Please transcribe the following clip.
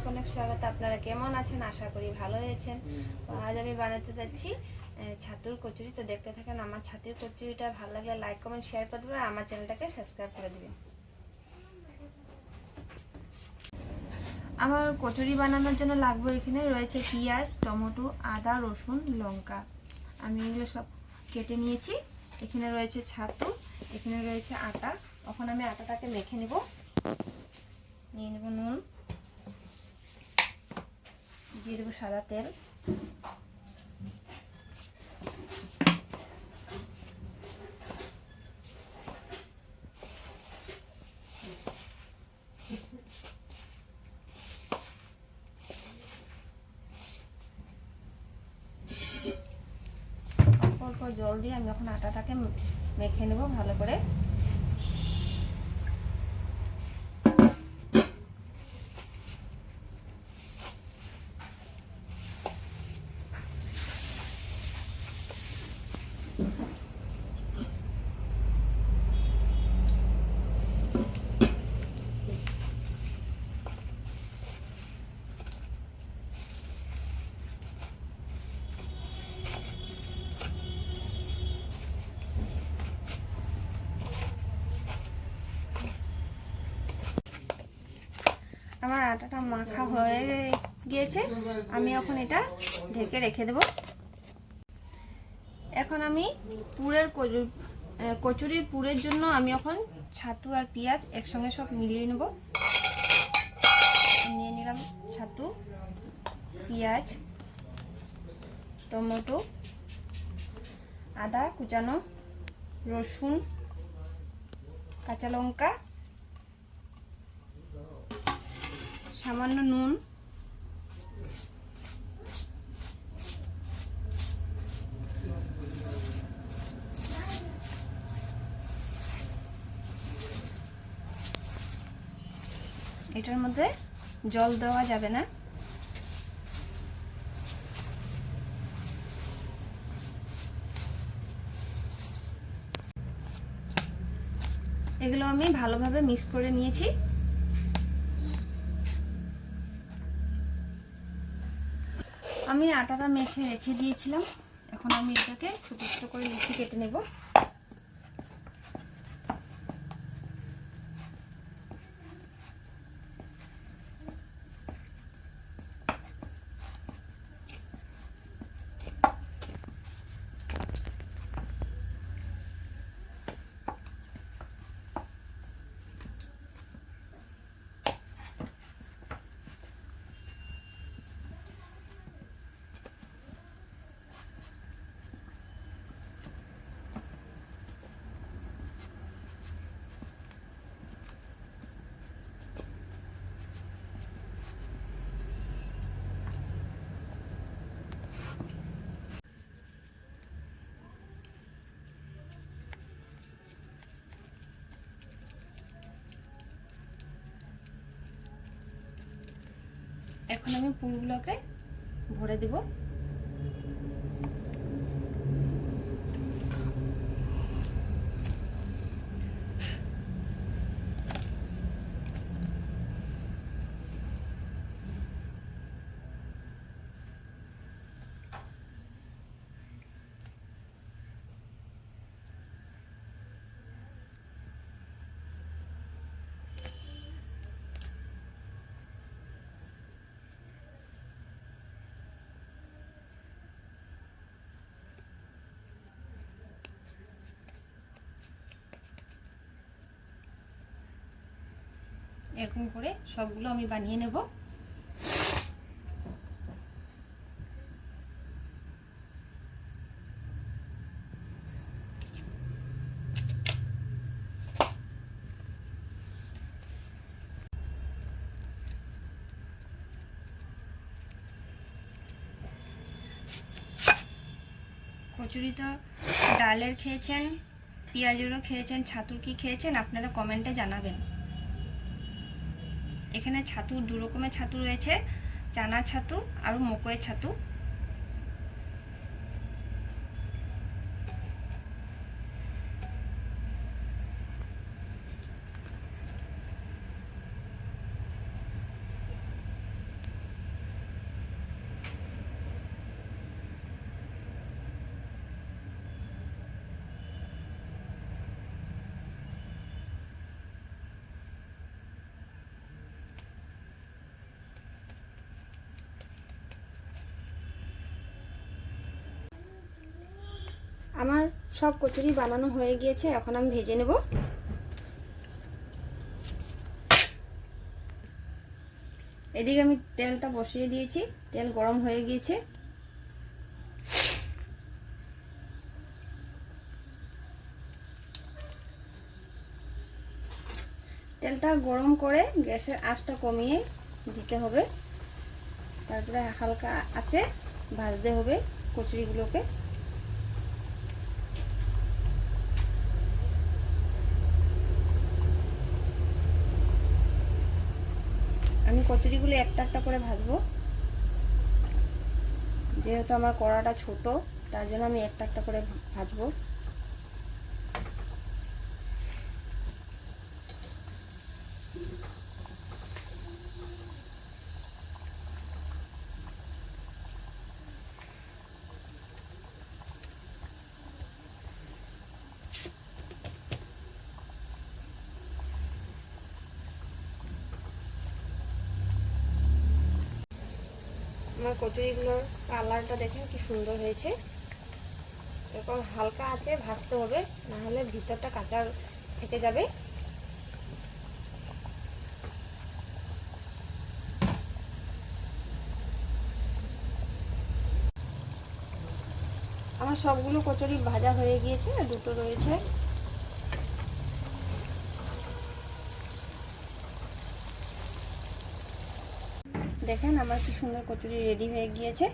অনেক অনেক স্বাগত আপনারা কেমন আছেন? আশা করি ভালো হয়েছেন তো আজ আমি বানাতে যাচ্ছি ছাতুর কচুরি। তো দেখতে থাকেন আমার ছাতুর কচুরিটা ভালো লাগলে লাইক কমেন্ট শেয়ার করে দেবেন আমার চ্যানেলটাকে সাবস্ক্রাইব করে দেবেন। আমার কচুরি বানানোর জন্য লাগবে এখানে রয়েছে পেঁয়াজ টমেটো আদা রসুন লঙ্কা। আমি এগুলো সব কেটে নিয়েছি। এখানে রয়েছে ছাতু এখানে রয়েছে আটা। এখন আমি আটাটাকে মেখে নেব। নিয়ে নেব নুন। দিয়ে দেবো সাদা তেল। জল দিয়ে আমি এখন আটাটাকে মেখে নেব ভালো করে। আমার আটাটা মাখা হয়ে গিয়েছে আমি এখন এটা ঢেকে রেখে দেব। এখন আমি পুরের কচু- আহ, কচুরির পুরের জন্য আমি এখন ছাতু আর পেঁয়াজ একসঙ্গে সব মিলিয়ে নেব। নিয়ে নিলাম ছাতু পেঁয়াজ টমেটো আদা কুচানো রসুন কাঁচা লঙ্কা সামান্য নুন। এটার মধ্যে জল দেওয়া যাবে না। এগুলো আমি ভালোভাবে মিক্স করে নিয়েছি। আমি আটাটা মেখে রেখে দিয়েছিলাম। এখন আমি এটাকে ছোটো ছোটো করে লিচি কেটে নেব। এখন আমি পুরগুলোকে ভরে দেব। এরকম করে সবগুলো আমি বানিয়ে নেব। কচুরি তো ডালের খেয়েছেন, পেঁয়াজেরও খেয়েছেন, ছাতুর কি খেয়েছেন, আপনারা কমেন্টে জানাবেন। এখানে ছাতু দু রকমের ছাতু রয়েছে। চানার ছাতু আর মকয়ের ছাতু। আমার সব কচুরি বানানো হয়ে গিয়েছে, এখন আমি ভেজে নেব। এদিকে আমি তেলটা বসিয়ে দিয়েছি, তেল গরম হয়ে গিয়েছে। তেলটা গরম করে গ্যাসের আঁচটা কমিয়ে দিতে হবে। তারপরে হালকা আছে ভাজতে হবে কচুরিগুলোকে আমি কচুরিগুলো একটা একটা করে ভাজবো। যেহেতু আমার কড়াটা ছোট, তার জন্য আমি একটা একটা করে ভাজবো। আমার কচুরিগুলোর কালারটা দেখেন কি সুন্দর হয়েছে। এরকম হালকা আছে ভাজতে হবে না হলে ভিতরটা কাঁচা থেকে যাবে। আমার সবগুলো কচুরি ভাজা হয়ে গিয়েছে, দুটো রয়েছে। দেখেন আমার কি সুন্দর কচুরি রেডি হয়ে গিয়েছে।